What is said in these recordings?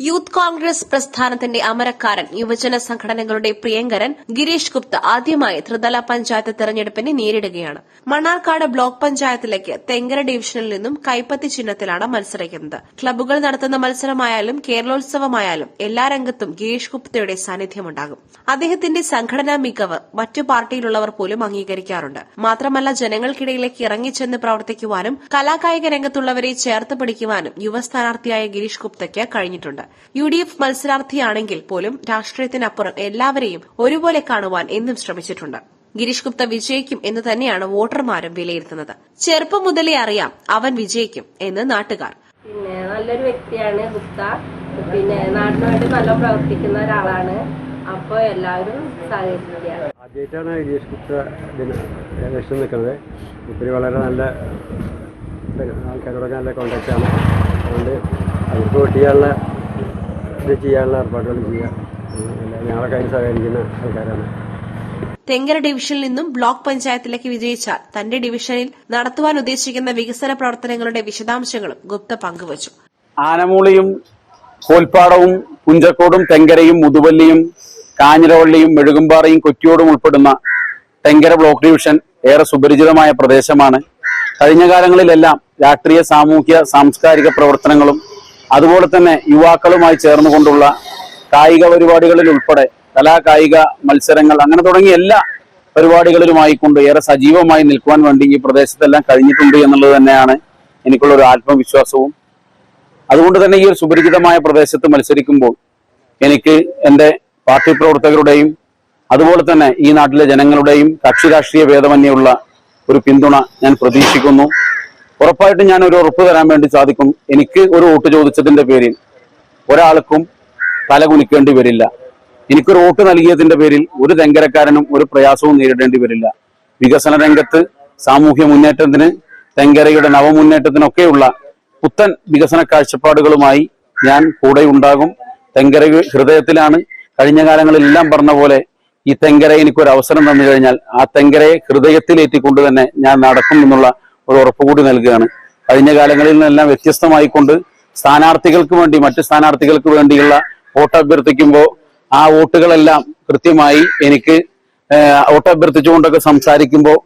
Youth Congress പ്രസ്ഥാനത്തിന്റെ അമരക്കാരൻ യുവജന സംഘടനകളുടെ പ്രിയങ്കരൻ ഗിരീഷ് ഗുപ്ത ആദ്യമായി ത്രിതല പഞ്ചായത്ത് തെരഞ്ഞെടുപ്പിനെ നേരിടുകയാണ്. മണ്ണാർക്കാട് ബ്ലോക്ക് പഞ്ചായത്തിലേക്ക് തെങ്കര ഡിവിഷനിൽ നിന്നും കൈപ്പത്തി ചിഹ്നത്തിലാണ് മത്സരിക്കുന്നത്. ക്ലബ്ബുകൾ നടത്തുന്ന മത്സരമായാലും കേരളോത്സവമായാലും എല്ലാ രംഗത്തും ഗിരീഷ് ഗുപ്തയുടെ സാന്നിധ്യമുണ്ടാകും. അദ്ദേഹത്തിന്റെ സംഘടനാ മികവ് മറ്റു പാർട്ടിയിലുള്ളവർ പോലും അംഗീകരിക്കാറുണ്ട്. മാത്രമല്ല ജനങ്ങൾക്കിടയിലേക്ക് ഇറങ്ങിച്ചെന്ന് പ്രവർത്തിക്കുവാനും കലാകായിക രംഗത്തുള്ളവരെ ചേർത്ത് പിടിക്കുവാനും യുവ സ്ഥാനാർത്ഥിയായ ഗിരീഷ് ഗുപ്തയ്ക്ക് കഴിഞ്ഞിട്ടുണ്ട്. യു ഡി എഫ് മത്സരാർത്ഥിയാണെങ്കിൽ പോലും രാഷ്ട്രീയത്തിനപ്പുറം എല്ലാവരെയും ഒരുപോലെ കാണുവാൻ എന്നും ശ്രമിച്ചിട്ടുണ്ട്. ഗിരീഷ് ഗുപ്ത വിജയിക്കും എന്ന് തന്നെയാണ് വോട്ടർമാരും വിലയിരുത്തുന്നത്. ചെറുപ്പം മുതലേ അറിയാം അവൻ വിജയിക്കും എന്ന് നാട്ടുകാർ. പിന്നെ നല്ലൊരു വ്യക്തിയാണ് ഗുപ്ത. പിന്നെ നാടിനു വേണ്ടി നല്ല പ്രവർത്തിക്കുന്ന ഒരാളാണ്. അപ്പോൾ എല്ലാവരും സഹകരിക്കുക ആദ്യമായിട്ടാണ് ഗിരീഷ് ഗുപ്ത ദിനം ഇലക്ഷൻ നിൽക്കുന്നത്. ഇപ്പം വളരെ നല്ല ആൾക്കാരോടൊക്കെ നല്ല കോണ്ടാക്റ്റാണ് അതുകൊണ്ട് അവർക്ക് വോട്ട് ചെയ്യാനുള്ള ഇത് ചെയ്യാനുള്ള ഏർപ്പാടുകൾ ചെയ്യുക. ഞങ്ങളൊക്കെ അതിന് സഹകരിക്കുന്ന ആൾക്കാരാണ്. തെങ്കര ഡിവിഷനിൽ നിന്നും ബ്ലോക്ക് പഞ്ചായത്തിലേക്ക് വിജയിച്ചാൽ തന്റെ ഡിവിഷനിൽ നടത്തുവാൻ ഉദ്ദേശിക്കുന്ന വികസന പ്രവർത്തനങ്ങളുടെ വിശദാംശങ്ങളും ഗുപ്ത പങ്കുവച്ചു. ആനമൂളിയും കോൽപ്പാടവും പുഞ്ചക്കോടും തെങ്കരയും മുതുവല്ലിയും കാഞ്ഞിരവള്ളിയും മെഴുകുംപാറയും കൊറ്റിയോടും ഉൾപ്പെടുന്ന തെങ്കര ബ്ലോക്ക് ഡിവിഷൻ ഏറെ സുപരിചിതമായ പ്രദേശമാണ്. കഴിഞ്ഞ കാലങ്ങളിലെല്ലാം രാഷ്ട്രീയ സാമൂഹ്യ സാംസ്കാരിക പ്രവർത്തനങ്ങളും അതുപോലെ തന്നെ യുവാക്കളുമായി ചേർന്നുകൊണ്ടുള്ള കായിക പരിപാടികളിൽ ഉൾപ്പെടെ കലാകായിക മത്സരങ്ങൾ അങ്ങനെ തുടങ്ങിയ എല്ലാ പരിപാടികളിലുമായി കൊണ്ട് ഏറെ സജീവമായി നിൽക്കുവാൻ വേണ്ടി ഈ പ്രദേശത്തെല്ലാം കഴിഞ്ഞിട്ടുണ്ട് എന്നുള്ളത് തന്നെയാണ് എനിക്കുള്ള ഒരു ആത്മവിശ്വാസവും. അതുകൊണ്ട് തന്നെ ഈ ഒരു സുപരിചിതമായ പ്രദേശത്ത് മത്സരിക്കുമ്പോൾ എനിക്ക് എന്റെ പാർട്ടി പ്രവർത്തകരുടെയും അതുപോലെ തന്നെ ഈ നാട്ടിലെ ജനങ്ങളുടെയും കക്ഷി രാഷ്ട്രീയ ഭേദമന്യുള്ള ഒരു പിന്തുണ ഞാൻ പ്രതീക്ഷിക്കുന്നു. ഉറപ്പായിട്ടും ഞാൻ ഒരു ഉറപ്പ് തരാൻ വേണ്ടി സാധിക്കും. എനിക്ക് ഒരു വോട്ട് ചോദിച്ചതിന്റെ പേരിൽ ഒരാൾക്കും തല കുനിക്കേണ്ടി വരില്ല. എനിക്കൊരു വോട്ട് നൽകിയതിന്റെ പേരിൽ ഒരു തെങ്കരക്കാരനും ഒരു പ്രയാസവും നേരിടേണ്ടി വരില്ല. വികസന രംഗത്ത് സാമൂഹ്യ മുന്നേറ്റത്തിന് തെങ്കരയുടെ നവമുന്നേറ്റത്തിനൊക്കെയുള്ള പുത്തൻ വികസന കാഴ്ചപ്പാടുകളുമായി ഞാൻ കൂടെ ഉണ്ടാകും തെങ്കര ഹൃദയത്തിലാണ് കഴിഞ്ഞ കാലങ്ങളിലെല്ലാം പറഞ്ഞ പോലെ ഈ തെങ്കര എനിക്കൊരു അവസരം തന്നു കഴിഞ്ഞാൽ ആ തെങ്കരയെ ഹൃദയത്തിലേറ്റിക്കൊണ്ട് തന്നെ ഞാൻ നടക്കും എന്നുള്ള ഒരു ഉറപ്പ് കൂടി നൽകുകയാണ്. കഴിഞ്ഞ കാലങ്ങളിൽ നിന്നെല്ലാം വ്യത്യസ്തമായിക്കൊണ്ട് സ്ഥാനാർത്ഥികൾക്ക് വേണ്ടി മറ്റ് സ്ഥാനാർത്ഥികൾക്ക് വേണ്ടിയുള്ള വോട്ട് അഭ്യർത്ഥിക്കുമ്പോൾ ആ വോട്ടുകളെല്ലാം കൃത്യമായി എനിക്ക് വോട്ട് അഭ്യർത്ഥിച്ചുകൊണ്ടൊക്കെ സംസാരിക്കുമ്പോൾ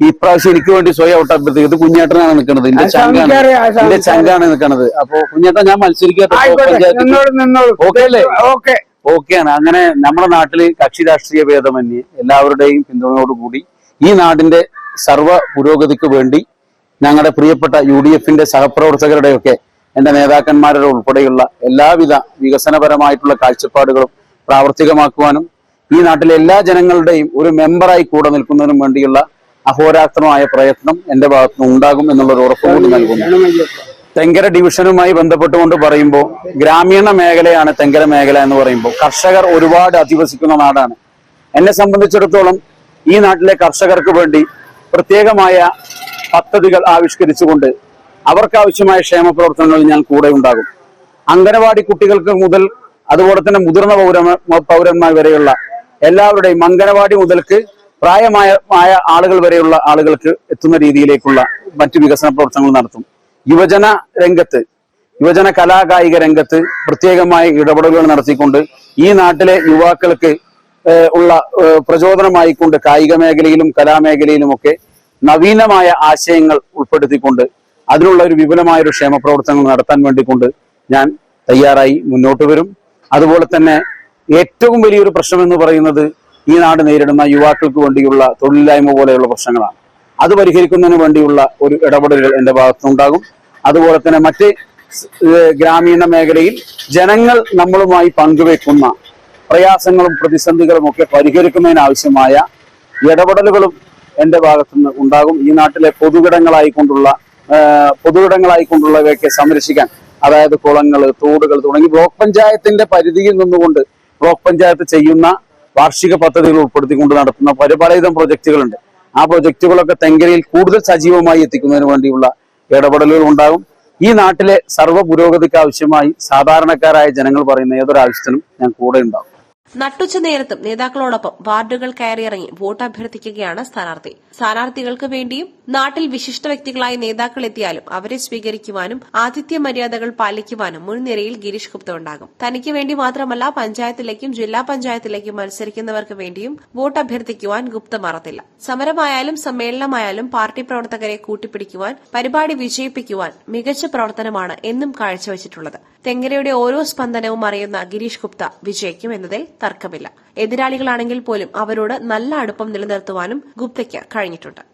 ഈ പ്രാവശ്യം എനിക്ക് വേണ്ടി സ്വയം വോട്ട് അഭ്യർത്ഥിക്കുന്നത് കുഞ്ഞേട്ടനാണ് നിൽക്കുന്നത്. എന്റെ ചങ്കാണ്. എന്റെ ചങ്കാണ് നിൽക്കുന്നത്. അപ്പൊ കുഞ്ഞേട്ടൻ ഞാൻ മത്സരിക്കാത്ത ഓക്കെ അല്ലേ? ഓക്കെ ഓക്കെയാണ് അങ്ങനെ നമ്മുടെ നാട്ടിൽ കക്ഷി രാഷ്ട്രീയ ഭേദമന്യേ എല്ലാവരുടെയും പിന്തുണയോടുകൂടി ഈ നാടിന്റെ സർവ പുരോഗതിക്ക് വേണ്ടി ഞങ്ങളുടെ പ്രിയപ്പെട്ട യു ഡി എഫിന്റെ സഹപ്രവർത്തകരുടെയൊക്കെ എന്റെ നേതാക്കന്മാരുടെ ഉൾപ്പെടെയുള്ള എല്ലാവിധ വികസനപരമായിട്ടുള്ള കാഴ്ചപ്പാടുകളും പ്രാവർത്തികമാക്കുവാനും ഈ നാട്ടിലെ എല്ലാ ജനങ്ങളുടെയും ഒരു മെമ്പറായി കൂടെ നിൽക്കുന്നതിനും വേണ്ടിയുള്ള അഹോരാത്രമായ പ്രയത്നം എന്റെ ഭാഗത്തുനിന്ന് ഉണ്ടാകും എന്നുള്ള ഒരു ഉറപ്പ് കൂടി നൽകുന്നു. തെങ്കര ഡിവിഷനുമായി ബന്ധപ്പെട്ടുകൊണ്ട് പറയുമ്പോൾ ഗ്രാമീണ മേഖലയാണ് തെങ്കര മേഖല എന്ന് പറയുമ്പോൾ കർഷകർ ഒരുപാട് അധിവസിക്കുന്ന നാടാണ്. എന്നെ സംബന്ധിച്ചിടത്തോളം ഈ നാട്ടിലെ കർഷകർക്ക് വേണ്ടി പ്രത്യേകമായ പദ്ധതികൾ ആവിഷ്കരിച്ചുകൊണ്ട് അവർക്ക് ആവശ്യമായ ക്ഷേമ പ്രവർത്തനങ്ങളിൽ ഞാൻ കൂടെ ഉണ്ടാകും. അംഗനവാടി കുട്ടികൾക്ക് മുതൽ അതുപോലെ തന്നെ മുതിർന്ന പൗര പൗരന്മാർ വരെയുള്ള എല്ലാവരുടെയും അംഗനവാടി മുതൽക്ക് പ്രായമായ ആയ ആളുകൾ വരെയുള്ള ആളുകൾക്ക് എത്തുന്ന രീതിയിലേക്കുള്ള മറ്റു വികസന പ്രവർത്തനങ്ങൾ നടത്തും. യുവജന രംഗത്ത് യുവജന കലാകായിക രംഗത്ത് പ്രത്യേകമായ ഇടപെടലുകൾ നടത്തിക്കൊണ്ട് ഈ നാട്ടിലെ യുവാക്കൾക്ക് ഉള്ള പ്രചോദനമായിക്കൊണ്ട് കായിക മേഖലയിലും കലാമേഖലയിലുമൊക്കെ നവീനമായ ആശയങ്ങൾ ഉൾപ്പെടുത്തിക്കൊണ്ട് അതിനുള്ള ഒരു വിപുലമായ ഒരു ക്ഷേമ പ്രവർത്തനങ്ങൾ നടത്താൻ വേണ്ടിക്കൊണ്ട് ഞാൻ തയ്യാറായി മുന്നോട്ട് വരും. അതുപോലെ തന്നെ ഏറ്റവും വലിയൊരു പ്രശ്നം എന്ന് പറയുന്നത് ഈ നാട് നേരിടുന്ന യുവാക്കൾക്ക് വേണ്ടിയുള്ള തൊഴിലില്ലായ്മ പോലെയുള്ള പ്രശ്നങ്ങളാണ്. അത് പരിഹരിക്കുന്നതിന് വേണ്ടിയുള്ള ഒരു ഇടപെടലുകൾ എന്റെ ഭാഗത്തുനിന്നുണ്ടാകും. അതുപോലെ തന്നെ മറ്റ് ഗ്രാമീണ മേഖലയിൽ ജനങ്ങൾ നമ്മളുമായി പങ്കുവെക്കുന്ന പ്രയാസങ്ങളും പ്രതിസന്ധികളും ഒക്കെ പരിഹരിക്കുന്നതിനാവശ്യമായ ഇടപെടലുകളും എന്റെ ഭാഗത്തുനിന്ന് ഉണ്ടാകും. ഈ നാട്ടിലെ പൊതുവിടങ്ങളായിക്കൊണ്ടുള്ള പൊതുവിടങ്ങളായിക്കൊണ്ടുള്ളവയൊക്കെ സംരക്ഷിക്കാൻ അതായത് കുളങ്ങൾ തോടുകൾ തുടങ്ങി ബ്ലോക്ക് പഞ്ചായത്തിന്റെ പരിധിയിൽ നിന്നുകൊണ്ട് ബ്ലോക്ക് പഞ്ചായത്ത് ചെയ്യുന്ന വാർഷിക പദ്ധതികൾ ഉൾപ്പെടുത്തിക്കൊണ്ട് നടത്തുന്ന പല പ്രൊജക്റ്റുകളുണ്ട്. ആ പ്രൊജക്ടുകളൊക്കെ തെങ്കരയിൽ കൂടുതൽ സജീവമായി എത്തിക്കുന്നതിന് വേണ്ടിയുള്ള ഇടപെടലുകൾ ഉണ്ടാകും. ഈ നാട്ടിലെ സർവ പുരോഗതിക്ക് ആവശ്യമായി സാധാരണക്കാരായ ജനങ്ങൾ പറയുന്ന ഏതൊരാവശ്യത്തിനും ഞാൻ കൂടെ ഉണ്ടാകും. നട്ടുച്ച നേരത്തും നേതാക്കളോടൊപ്പം വാർഡുകൾ കയറിയിറങ്ങി വോട്ട് അഭ്യർത്ഥിക്കുകയാണ് സ്ഥാനാർത്ഥി. സ്ഥാനാർത്ഥികൾക്ക് വേണ്ടിയും നാട്ടിൽ വിശിഷ്ട വ്യക്തികളായ നേതാക്കൾ എത്തിയാലും അവരെ സ്വീകരിക്കുവാനും ആതിഥ്യ മര്യാദകൾ പാലിക്കുവാനും മുൻനിരയിൽ ഗിരീഷ് ഗുപ്ത ഉണ്ടാകും. തനിക്ക് വേണ്ടി മാത്രമല്ല പഞ്ചായത്തിലേക്കും ജില്ലാ പഞ്ചായത്തിലേക്കും മത്സരിക്കുന്നവർക്ക് വേണ്ടിയും വോട്ട് അഭ്യർത്ഥിക്കുവാൻ ഗുപ്ത മറത്തില്ല. സമരമായാലും സമ്മേളനമായാലും പാർട്ടി പ്രവർത്തകരെ കൂട്ടിപ്പിടിക്കുവാൻ പരിപാടി വിജയിപ്പിക്കുവാൻ മികച്ച പ്രവർത്തനമാണ് എന്നും കാഴ്ചവച്ചിട്ടുള്ളത്. തെങ്കരയുടെ ഓരോ സ്പന്ദനവും അറിയുന്ന ഗിരീഷ് ഗുപ്ത വിജയിക്കും എന്നതിൽ തർക്കമില്ല. എതിരാളികളാണെങ്കിൽ പോലും അവരോട് നല്ല അടുപ്പം നിലനിർത്തുവാനും ഗുപ്തയ്ക്ക് കഴിഞ്ഞിട്ടുണ്ട്.